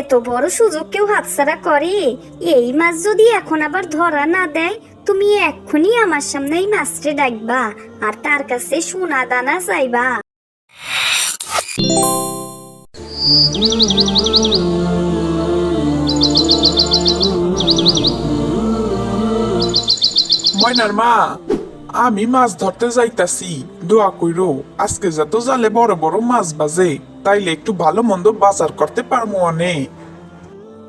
এত বড় সুযোগ কেউ হাতছাড়া করে। এই মাছ যদি এখন আবার ধরা না দেয়, তুমি এক্ষুনি আমার সামনে এই মাছটা ডাকবা আর তার কাছে সোনা দানা চাইবা। ময়নার মা, আমি মাছ ধরতে যাইতাছি। দোয়া কইরো, আজকে যত জালে বড় বড় মাছ বাজে। তাইলে একটু ভালো মন্দ বাজার করতে পারব অনেক।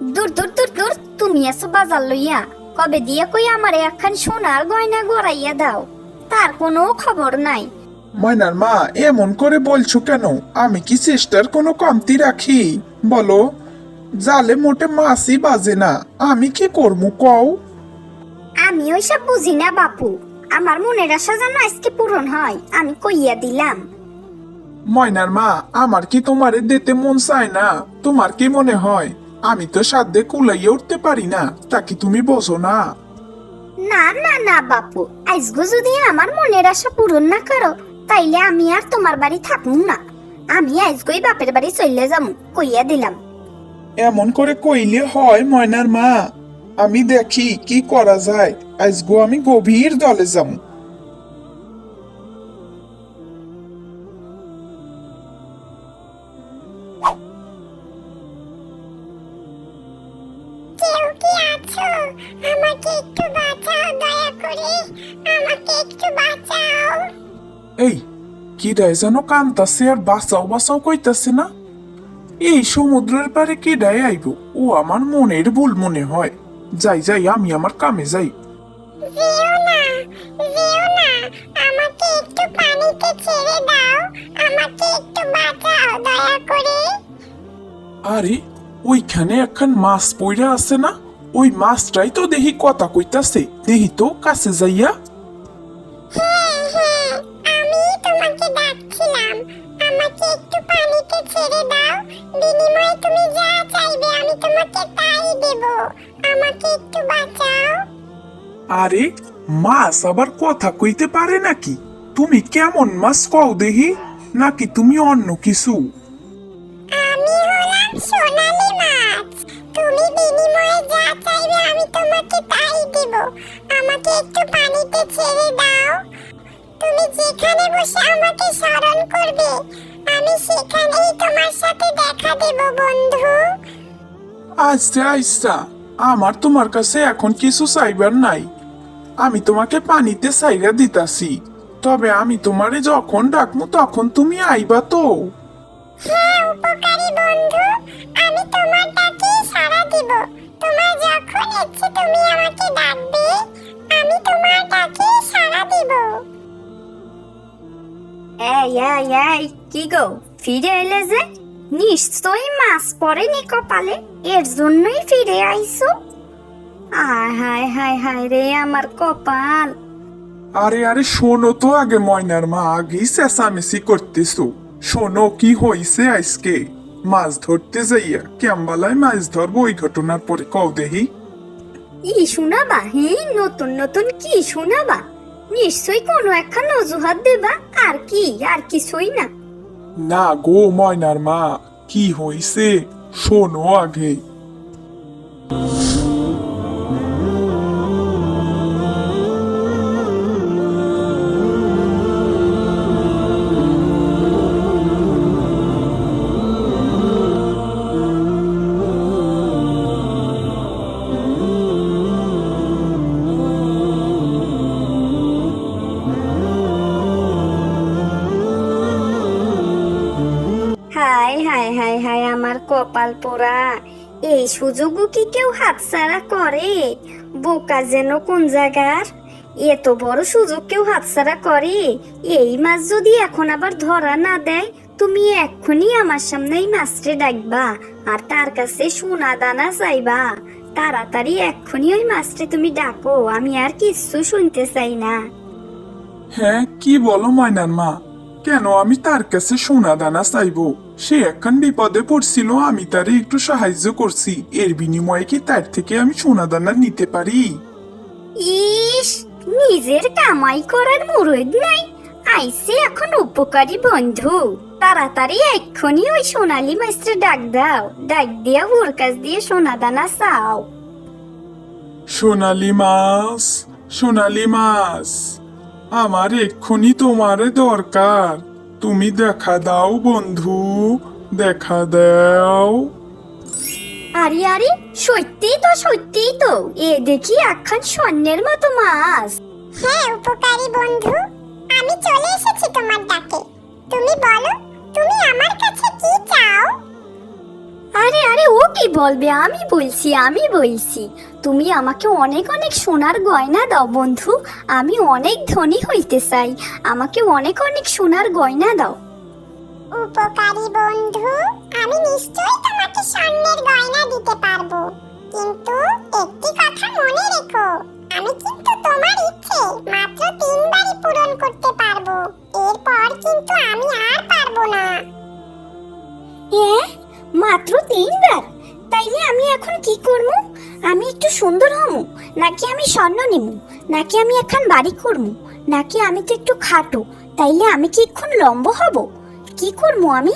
দূর দূর দূর দূর তুমি এসো বাজার লইয়া। কবে দিয়ে কই আমারে একখান সোনার গয়না গড়াইয়া দাও? তার কোনো খবর নাই। ময়নার মা এমন করে বলছো কেন? আমি কি চেষ্টার কোনো কমতি রাখি? বলো জালে মোটে মাছই বাজে না আমি কি করব কও? আমি ওইসব বুঝি না বাপু। আমার মনের আশা যেন আজকে পূরণ হয় আমি কইয়া দিলাম। ময়নার মা আমার কি তোমারে দিতে মন চায় না? তোমার কি মনে হয়? আমি তো সাধ্যে কুলাইয়ে উঠতে পারি না তা কি তুমি বোঝো না? না না না বাপু আজগো যদি আমার মনের আশা পূরণ না করো তাইলে আমি আর তোমার বাড়ি থাকব না। আমি আজগোই বাপের বাড়ি চলে যাব কইয়া দিলাম। এমন করে কইলে হয় ময়নার মা। আমি দেখি কি করা যায়। আজগো আমি গভীর দলে যাম। একটু বাঁচাও। এই কি ডায় যেন কান্তাছে আর বাঁচাও বাঁচাও কইতাছে না? এই সমুদ্রের পারে কে ডায় আইব? ও আমার মনের ভুল মনে হয়। যাই যাই আমি আমার কামে যাই। যেও না যেও না আমাকে একটু পানিতে ছেড়ে দাও। আমাকে একটু বাঁচাও দয়া করে। আরে ওইখানে একখান মাছ পইরা আছে না? ওই মাছটাই তো দেখি কথা কইতাছে। দেখি তো কাছে যাইয়া ছেড়ে দাও। বিনিময়ে তুমি যা চাইবে আমি তোমাকে তাই দেব। আমাকে একটু বাঁচাও। আরে মাছ আবার কথা কইতে পারে নাকি? তুমি কেমন মাছ কও দেখি নাকি তুমি অন্য কিছু? আমি হলাম সোনালি মাছ। তুমি বিনিময়ে যা চাইবে আমি তোমাকে তাই দেব। আমাকে একটু পানিতে ছেড়ে দাও। তুমি যেখানে বসে আমাকে স্মরণ করবে আমি সেখানেই তোমার সাথে দেখা দেব বন্ধু। আচ্ছা আচ্ছা আমার তোমার কাছে এখন কিছু চাইবার নাই। আমি তোমাকে পানিতে চাইরা দিতাছি তবে আমি তোমারে যখন ডাকমু তখন তুমি আইবা তো। হ্যাঁ উপকারী বন্ধু আমি তোমার ডাকে সাড়া দিব। তোমার যখন ইচ্ছে তুমি আমাকে ডাকবে আমি তোমার ডাকে সাড়া দিব। এই এই এই কি গো ফিরে এলে যে? নিশ্চয়ই মাছ পড়েনি কপালে এর জন্যই ফিরে আইছো? আয় হায় হায় হায় রে আমার কপাল। আরে আরে শোনো তো আগে ময়নার মা আগেই চেঁচামেচি করতেছো। শোনো কি হইছে আজকে? মাছ ধরতে যাইয়া কেমবালায় মাছ ধরবো ওই ঘটনার পরে কও দেহি। ই শোনাবা হ্যাঁ নতুন নতুন কি শোনাবা? নিশ্চয়ই কোনো একখান অজুহাত দেবা। আর কি, আর কিছুই না। না গো ময়নার মা, কি হইছে? শোনো আগে। কপাল পোড়া এই সুযোগও কি কেউ হাতছাড়া করে? বোকা যেন কোন জায়গার? এত বড় সুযোগ কেউ হাতছাড়া করে? এই মাছ যদি এখন আবার ধরা না দেয়, তুমি এক্ষুনি আমার সামনে এই মাছটা ডাকবা আর তার কাছে সোনা দানা চাইবা। তাড়াতাড়ি এক্ষুনি ওই মাছটা তুমি ডাকো, আমি আর কিচ্ছু শুনতে চাই না। হ্যাঁ কি বলো ময়নার মা? কেন আমি তার কাছে সোনা দানা চাইব? সে এখন বিপদে পড়ছিল আমি তারে একটু সাহায্য করছি। এর বিনিময়ে কি তার থেকে আমি সোনা দানা নিতে পারি? ইস নিজের কামাই করার মুরদ নাই। আইসে এখন উপকারী বন্ধু। তাড়াতাড়ি এক্ষুনি ওই সোনালি মাস্টার ডাক দাও। ডাক দিয়া ওর কাছ দিয়ে সোনা দানা চাও। সোনালি মাছ সোনালি মাছ। আমার এক্ষুনি তোমারে দরকার। তুমি দেখা দাও বন্ধু দেখা দাও। আরে আরে সত্যিই তো সত্যিই তো। এ দেখি একখান স্বর্ণের মতো মাছ। হ্যাঁ উপকারী বন্ধু। আমি চলে এসেছি তোমার ডাকে। তুমি বলো তুমি আমার কাছে কি চাও? আরে আরে ও কি বলবে? আমি বলছি আমি বলছি। তুমি আমাকে অনেক অনেক সোনার গয়না দাও বন্ধু। আমি অনেক ধনী হইতে চাই। আমাকে অনেক অনেক সোনার গয়না দাও। উপকারী বন্ধু আমি নিশ্চয়ই তোমাকে স্বর্ণের গয়না দিতে পারব। কিন্তু একটি কথা মনে রেখো আমি কিন্তু তোমার ইচ্ছে মাত্র তিনবারই পূরণ করতে পারব। এরপর কিন্তু আমি আর পারব না। হ্যাঁ? মাত্র তিনবার। তাইলে আমি এখন কি করব আমি একটু সুন্দর হমু। নাকি আমি স্বর্ণ নিব নাকি আমি এখন বাড়ি করব নাকি আমি তো একটু খাটো? তাইলে আমি কি এখন লম্ব হব? কি করব আমি?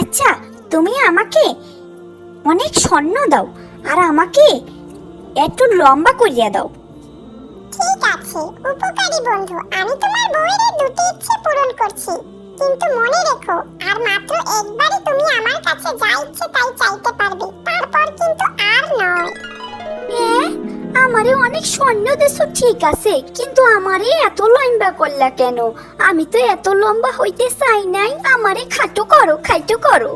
আচ্ছা তুমি আমাকে অনেক স্বর্ণ দাও, আর আমাকে একটু লম্বা করিয়া দাও। ঠিক আছে, উপকারী বন্ধু। আমি তোমার বউয়ের দুটি ইচ্ছে পূরণ করছি। কিন্তু মনে রেখো আর মাত্র একবারই তুমি আমার কাছে যা ইচ্ছে তাই চাইতে পারবে। তারপর কিন্তু আর নয়। হ্যাঁ আমারে অনেক স্বর্ণ দেশ ঠিক আছে কিন্তু আমারে এত লম্বা করলা কেন? আমি তো এত লম্বা হইতে চাই নাই আমারে খাটো করো খাইটো করো।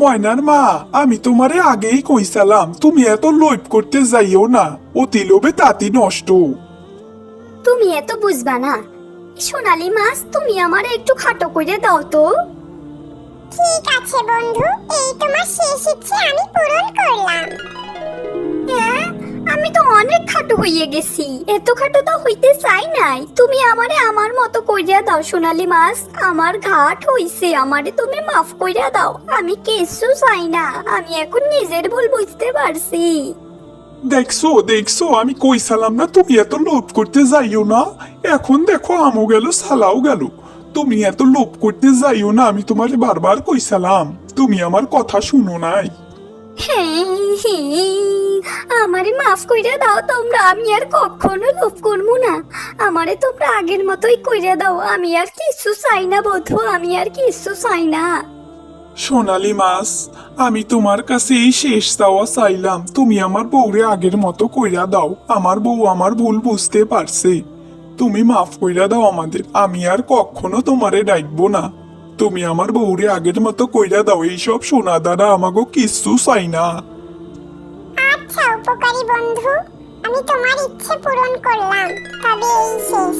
ময়নার মা আমি তোমারে আগেই কইসালাম তুমি এত লোভ করতে যাইও না অতি লোভে তাতি নষ্ট। তুমি এত বুঝবা না সোনালি মাছ তুমি আমারে একটু খাটো করে দাও তো। ঠিক আছে বন্ধু এই তোমার শেষ ইচ্ছে আমি পূরণ করলাম। হ্যাঁ আমি তো অনেক খাটো হইয়ে গেছি। এত খাটো তো হইতে চাই নাই। তুমি আমারে আমার মতো কইরা দাও সোনালি মাছ। আমার ঘাট হইছে আমারে তুমি মাফ কইরা দাও। আমি কিছু চাই না। আমি এখন নিজের ভুল বুঝতে পারছি। দেখছ দেখছ, আমি কইসালাম না? তুমি এত লোভ করতে যাইও না? এখন দেখো, আমও গেল, সালাও গেল। তুমি এত লোভ করতে যাইও না, আমি তোমারে বারবার কইসালাম তুমি আমার কথা শুনো নাই। আমারে মাফ কইরা দাও তোমরা, আমি আর কখনো লোভ করব না। আমারে তোমরা আগের মতোই কইরা দাও, আমি আর কিছু চাই না বধু, আমি আর কিছু চাই না। সোনালি মাছ, আমি তোমার কাছে এই শেষ চাওয়া চাইলাম। তুমি আমার বউরে আগের মতো কইরা দাও। আমার বউ আমার ভুল বুঝতে পারছে। তুমি মাফ কইরা দাও আমাদের। আমি আর কখনো তোমারে ডাকবো না। তুমি আমার বউরে আগের মতো কইরা দাও। এইসব সোনা দ্বারা আমাকে কিচ্ছু চাই না। আচ্ছা উপকারী বন্ধু, আমি তোমার ইচ্ছে পূরণ করলাম। তবে এই শেষ।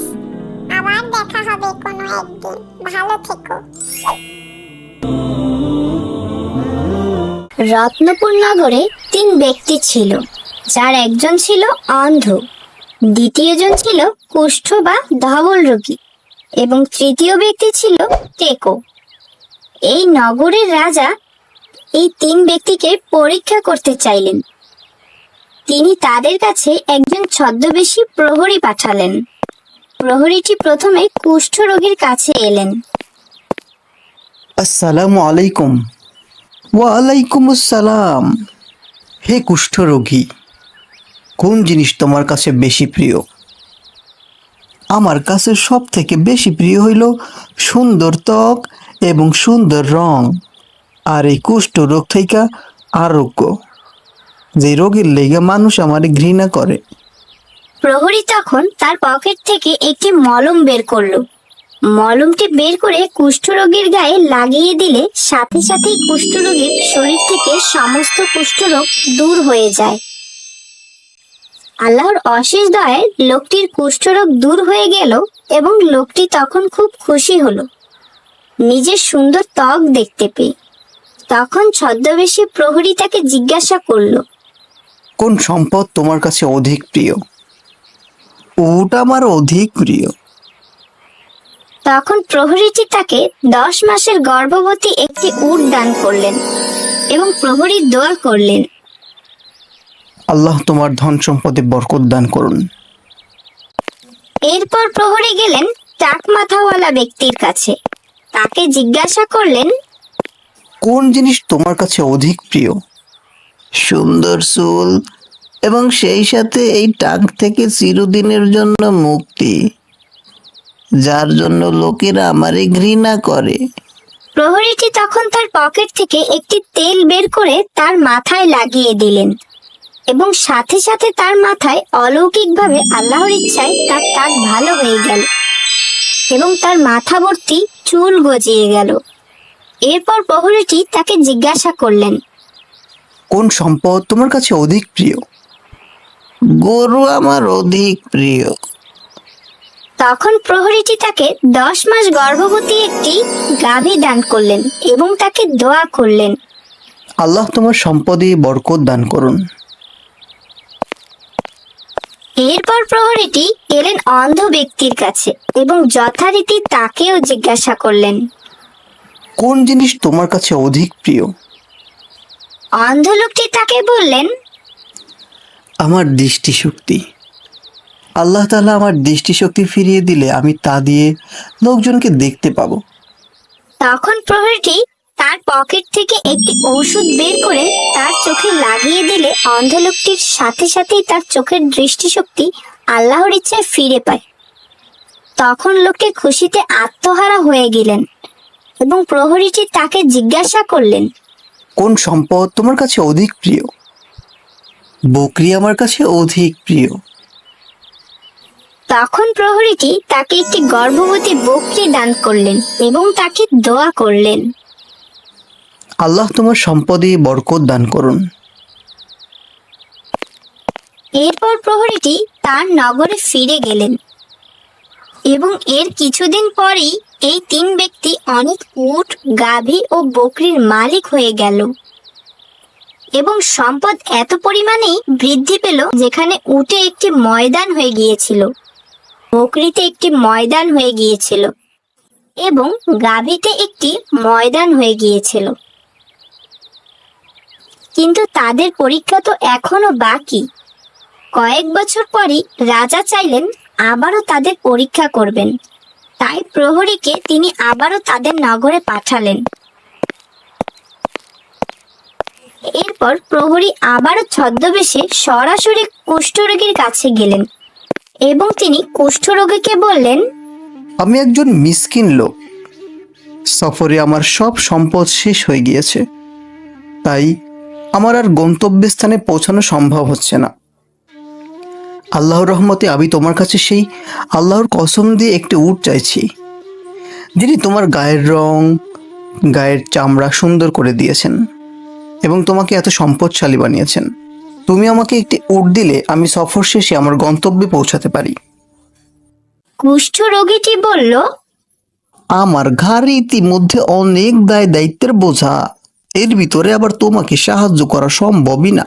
আবার দেখা হবে কোনো একদিন। ভালো থেকো। রত্নপুর নগরে তিন ব্যক্তি ছিল, যার একজন ছিল অন্ধ, দ্বিতীয়জন ছিল কুষ্ঠ বা ধবল রোগী এবং তৃতীয় ব্যক্তি ছিল টেকো। এই নগরের রাজা এই তিন ব্যক্তিকে পরীক্ষা করতে চাইলেন। তিনি তাদের কাছে একজন ছদ্মবেশী প্রহরী পাঠালেন। প্রহরীটি প্রথমে কুষ্ঠ রোগীর কাছে এলেন। আসসালামু আলাইকুম। ওয়ালাইকুম আসসালাম হে কুষ্ঠরোগী, কোন জিনিস তোমার কাছে বেশি প্রিয়? আমার কাছে সব থেকে বেশি প্রিয় হইল সুন্দর ত্বক এবং সুন্দর রং, আর এই কুষ্ঠ রোগ থেকে আরোগ্য, যে রোগের লেগে মানুষ আমার ঘৃণা করে। প্রহরী তখন তার পকেট থেকে একটি মলম বের করল। মলমটি বের করে কুষ্ঠরোগীর গায়ে লাগিয়ে দিলে সাথে সাথেই কুষ্ঠরোগীর শরীর থেকে সমস্ত কুষ্ঠরোগ দূর হয়ে যায়। আল্লাহর অশেষ দয়ায় লোকটির কুষ্ঠরোগ দূর হয়ে গেল এবং লোকটি তখন খুব খুশি হলো। নিজের সুন্দর ত্বক দেখতে পেয়ে। তখন ছদ্মবেশী প্রহরী তাকে জিজ্ঞাসা করল, কোন সম্পদ তোমার কাছে অধিক প্রিয়? ওটা আমার অধিক প্রিয়। তখন প্রহরীটি তাকে দশ মাসের গর্ভবতী একটি উট দান করলেন এবং প্রহরী দোয়া করলেন। আল্লাহ তোমার ধন সম্পদে বরকত দান করুন। এরপর প্রহরী গেলেন টাক মাথাওয়ালা ব্যক্তির কাছে। তাকে জিজ্ঞাসা করলেন কোন জিনিস তোমার কাছে অধিক প্রিয়? সুন্দর চুল এবং সেই সাথে এই টাক থেকে চিরদিনের জন্য মুক্তি। যার জন্য লোকেরা আমারে ঘৃণা করে। প্রহরীটি তখন তার পকেট থেকে একটি তেল বের করে তার মাথায় লাগিয়ে দিলেন এবং সাথে সাথে তার মাথায় অলৌকিকভাবে আল্লাহর ইচ্ছায় তার টাক ভালো হয়ে গেল এবং তার মাথা ভর্তি চুল গজিয়ে গেল। এরপর প্রহরীটি তাকে জিজ্ঞাসা করলেন কোন সম্পদ তোমার কাছে অধিক প্রিয়? গরু আমার অধিক প্রিয়। তখন প্রহরীটি তাকে দশ মাস গর্ভবতী একটি গাভী দান করলেন এবং তাকে দোয়া করলেন। আল্লাহ তোমার সম্পদে বরকত দান করুন। এরপর প্রহরীটি এলেন অন্ধ ব্যক্তির কাছে এবং যথারীতি তাকেও জিজ্ঞাসা করলেন কোন জিনিস তোমার কাছে অধিক প্রিয়? অন্ধ লোকটি তাকে বললেন আমার দৃষ্টিশক্তি। আল্লাহ তাআলা আমার দৃষ্টিশক্তি ফিরিয়ে দিলে আমি তা দিয়ে লোকজনকে দেখতে পাবো। তখন প্রহরীটি তার পকেট থেকে একটি ঔষধ বের করে তার চোখে লাগিয়ে দিলে অন্ধ লোকটির সাথে সাথেই তার চোখের দৃষ্টিশক্তি আল্লাহর ইচ্ছায় ফিরে পায়। তখন লোকটি খুশিতে আত্মহারা হয়ে গেলেন এবং প্রহরীটি তাকে জিজ্ঞাসা করলেন কোন সম্পদ তোমার কাছে অধিক প্রিয়? বকরি আমার কাছে অধিক প্রিয়। তখন প্রহরীটি তাকে একটি গর্ভবতী বকরি দান করলেন এবং তাকে দোয়া করলেন। আল্লাহ তোমার সম্পদে বরকত দান করুন। এরপর প্রহরীটি তার নগরে ফিরে গেলেন এবং এর কিছুদিন পরেই এই তিন ব্যক্তি অনেক উট গাভী ও বকরির মালিক হয়ে গেল এবং সম্পদ এত পরিমাণেই বৃদ্ধি পেল যেখানে উটে একটি ময়দান হয়ে গিয়েছিল। বকরিতে একটি ময়দান হয়ে গিয়েছিল এবং গাভীতে একটি ময়দান হয়ে গিয়েছিল। কিন্তু তাদের পরীক্ষা তো এখনও বাকি। কয়েক বছর পরই রাজা চাইলেন আবারও তাদের পরীক্ষা করবেন। তাই প্রহরীকে তিনি আবারও তাদের নগরে পাঠালেন। এরপর প্রহরী আবারও ছদ্মবেশে সরাসরি কুষ্ঠরোগীর কাছে গেলেন। এবং তিনি কুষ্ঠরোগীকে বললেন? আমি একজন মিসকিন লোক। সফরে আমার সব সম্পদ শেষ হয়ে গিয়েছে। তাই আমার আর গন্তব্যস্থানে পৌঁছানো সম্ভব হচ্ছে না। আল্লাহর রহমতে আমি তোমার কাছে সেই আল্লাহর কসম দিয়ে একটি উট চাইছি, যিনি তোমার গায়ের রং, গায়ের চামড়া সুন্দর করে দিয়েছেন এবং তোমাকে এত সম্পদশালী বানিয়েছেন। তুমি আমাকে একটি উট দিলে আমি সফর শেষে আমার গন্তব্যে পৌঁছাতে পারি। কুষ্ঠরোগীটি বলল আমার ঘাড়ে ইতিমধ্যে অনেক দায় দায়িত্বের বোঝা। এর ভিতরে আবার তোমাকে সাহায্য করা সম্ভবই না।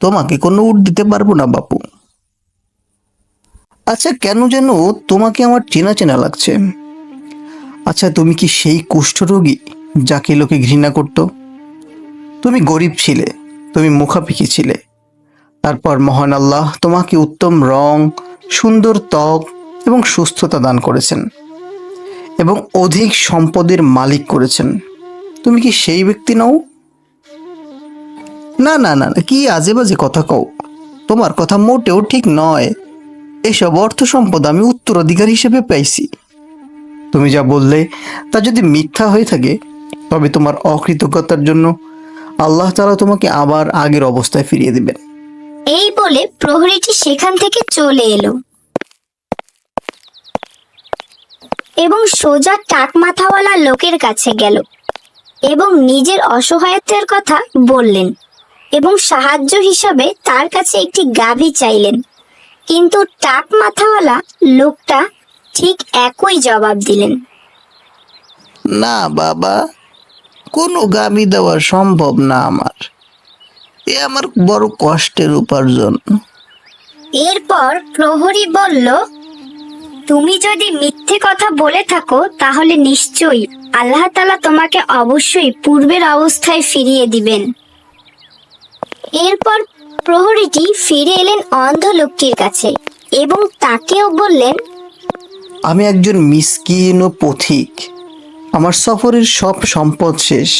তোমাকে কোনো উট দিতে পারব না বাপু। আচ্ছা কেন যেন তোমাকে আমার চেনা চেনা লাগছে। আচ্ছা তুমি কি সেই কুষ্ঠরোগী যাকে লোকে ঘৃণা করত? তুমি গরিব ছিলে। তুমি মুখাপিকি ছিলে। তারপর মহান আল্লাহ তোমাকে উত্তম রং সুন্দর ত্বক এবং সুস্থতা দান করেছেন এবং অধিক সম্পদের মালিক করেছেন। তুমি কি সেই ব্যক্তি নও? না না না না, কি আজে বাজে কথা কও। তোমার কথা মোটেও ঠিক নয়। এসব অর্থ সম্পদ আমি উত্তরাধিকার হিসেবে পাইছি। তুমি যা বললে তা যদি মিথ্যা হয়ে থাকে তবে তোমার অকৃতজ্ঞতার জন্য আল্লাহ তাআলা তোমাকে আবার আগের অবস্থায় ফিরিয়ে দিবেন। এই বলে প্রহরীটি সেখান থেকে চলে এলো। এবং সোজা টাক মাথাওয়ালা লোকের কাছে গেল এবং নিজের অসহায়ত্বের কথা বললেন এবং সাহায্য হিসাবে তার কাছে একটি গাভী চাইলেন। কিন্তু টাক মাথাওয়ালা লোকটা ঠিক একই জবাব দিলেন। না বাবা। কোনো গাবি দেওয়া সম্ভব না আমার। এ আমার বড় কষ্টের উপার্জন। এরপর প্রহরী বলল তুমি যদি মিথ্যে কথা বলে থাকো তাহলে নিশ্চয়ই আল্লাহ তালা তোমাকে অবশ্যই পূর্বের অবস্থায় ফিরিয়ে দিবেন। এরপর প্রহরীটি ফিরে এলেন অন্ধ লোকটির কাছে এবং তাকেও বললেন আমি একজন মিসকিন ও পথিক। আমার সফরের সব সম্পদ শেষ।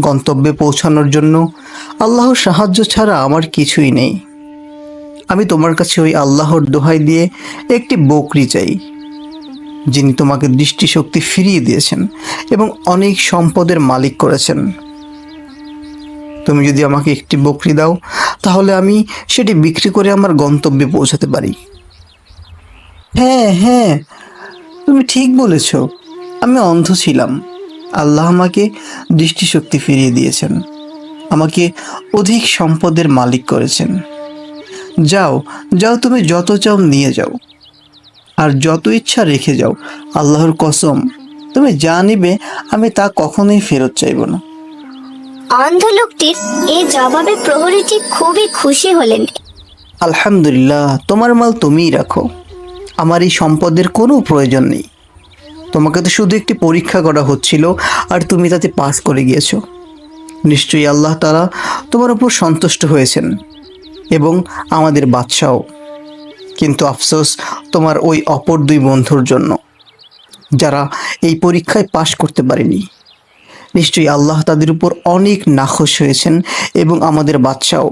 গন্তব্যে পৌঁছানোর জন্য আল্লাহর সাহায্য ছাড়া আমার কিছুই নেই। আমি তোমার কাছে ওই আল্লাহর দোহাই দিয়ে একটি বকরি চাই, যিনি তোমাকে দৃষ্টিশক্তি ফিরিয়ে দিয়েছেন এবং অনেক সম্পদের মালিক করেছেন। তুমি যদি আমাকে একটি বকরি দাও, তাহলে আমি সেটি বিক্রি করে আমার গন্তব্যে পৌঁছাতে পারি। হ্যাঁ হ্যাঁ তুমি ঠিক বলেছ। আমি অন্ধ ছিলাম। আল্লাহ আমাকে দৃষ্টিশক্তি ফিরিয়ে দিয়েছেন। আমাকে অধিক সম্পদের মালিক করেছেন। যাও যাও তুমি যত চাও নিয়ে যাও। আর যত ইচ্ছা রেখে যাও আল্লাহর কসম তুমি যা নিবে আমি তা কখনোই ফেরত চাইব না। অন্ধ লোকটির এই জবাবে প্রহরীটি খুবই খুশি হলেন। আলহামদুলিল্লাহ তোমার মাল তুমিই রাখো। আমার এই সম্পদের কোনো প্রয়োজন নেই। তোমাকে তো শুধু একটি পরীক্ষা করা হচ্ছিল, আর তুমি তাতে পাস করে গিয়েছো। নিশ্চয়ই আল্লাহ তারা তোমার উপর সন্তুষ্ট হয়েছেন এবং আমাদের বাদশাও। কিন্তু আফসোস তোমার ওই অপর দুই বন্ধুর জন্য, যারা এই পরীক্ষায় পাশ করতে পারেনি। নিশ্চয়ই আল্লাহ তাদের উপর অনেক নাখোশ হয়েছেন এবং আমাদের বাদশাও।